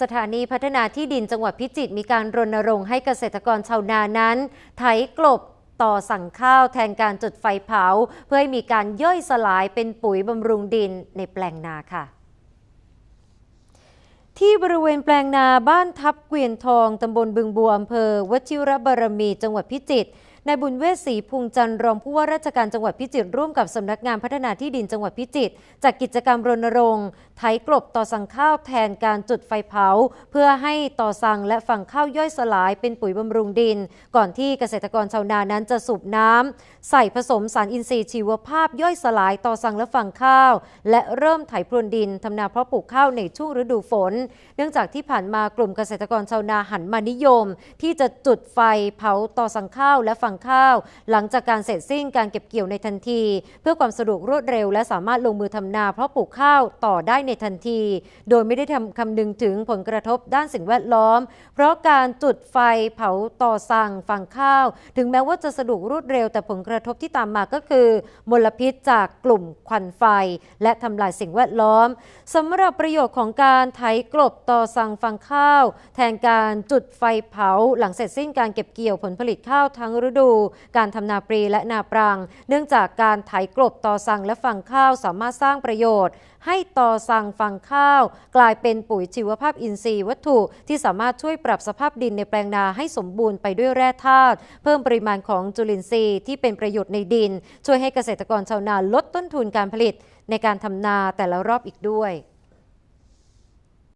สถานีพัฒนาที่ดินจังหวัดพิจิตรมีการรณรงค์ให้เกษตรกรชาวนานั้น ไถกลบต่อสั่งข้าวแทนการจุดไฟเผา เพื่อให้มีการย่อยสลายเป็นปุ๋ยบำรุงดินในแปลงนาค่ะ ที่บริเวณแปลงนาบ้านทับเกวียนทองตำบลบึงบัวอำเภอวชิรบารมี จังหวัดพิจิตร นายบุญเวศศรีพุงจันรองผู้ว่าราชการจังหวัดพิจิตรร่วมกับสำนักงานพัฒนาที่ดินจังหวัดพิจิตรจัดกิจกรรมรณรงค์ไถกลบต่อสั่งข้าวแทนการจุดไฟเผา เพื่อให้ต่อสั่งและฝังข้าวย่อยสลายเป็นปุ๋ยบำรุงดิน ก่อนที่เกษตรกรชาวนานั้นจะสูบน้ำใส่ผสมสารอินทรีย์ชีวภาพย่อยสลายต่อสั่งและฝังข้าว และเริ่มไถพรวนดินทำนาเพาะปลูกข้าวในช่วงฤดูฝน เนื่องจากที่ผ่านมากลุ่มเกษตรกรชาวนาหันมานิยม ที่จะจุดไฟเผาต่อสั่งข้าวและฝังังข้าว หลังจากการเสร็จสิ้นการเก็บเกี่ยวในทันที เพื่อความสะดวกรวดเร็ว และสามารถลงมือทำนาเพราะปลูกข้าวต่อได้ในทันที โดยไม่ได้ทำคำนึงถึงผลกระทบด้านสิ่งแวดล้อม เพราะการจุดไฟเผาต่อสั่งฝังข้าว ถึงแม้ว่าจะสะดวกรวดเร็ว แต่ผลกระทบที่ตามมาก็คือ มลพิษจากกลุ่มควันไฟ และทำลายสิ่งแวดล้อมสำหรับประโยชน์ของการไถกลบต่อสั่งฝังข้าว แทนการจุดไฟเผาหลังเสร็จสิ้นการเก็บเกี่ยวผลผลิตข้าวทั้งฤดู การทำนาปรีและนาปรังเนื่องจากการไถกลบต่อสั่งและฝังข้าวสามารถสร้างประโยชน์ ให้ต่อสั่งฝังข้าว กลายเป็นปุ๋ยชีวภาพอินทรีย์วัตถุที่สามารถช่วยปรับสภาพดินในแปลงนาให้สมบูรณ์ไปด้วยแร่ธาตุเพิ่มปริมาณของจุลินทรีย์ที่เป็นประโยชน์ในดิน ช่วยให้เกษตรกรชาวนาลดต้นทุนการผลิต ในการทำนาแต่ละรอบอีกด้วย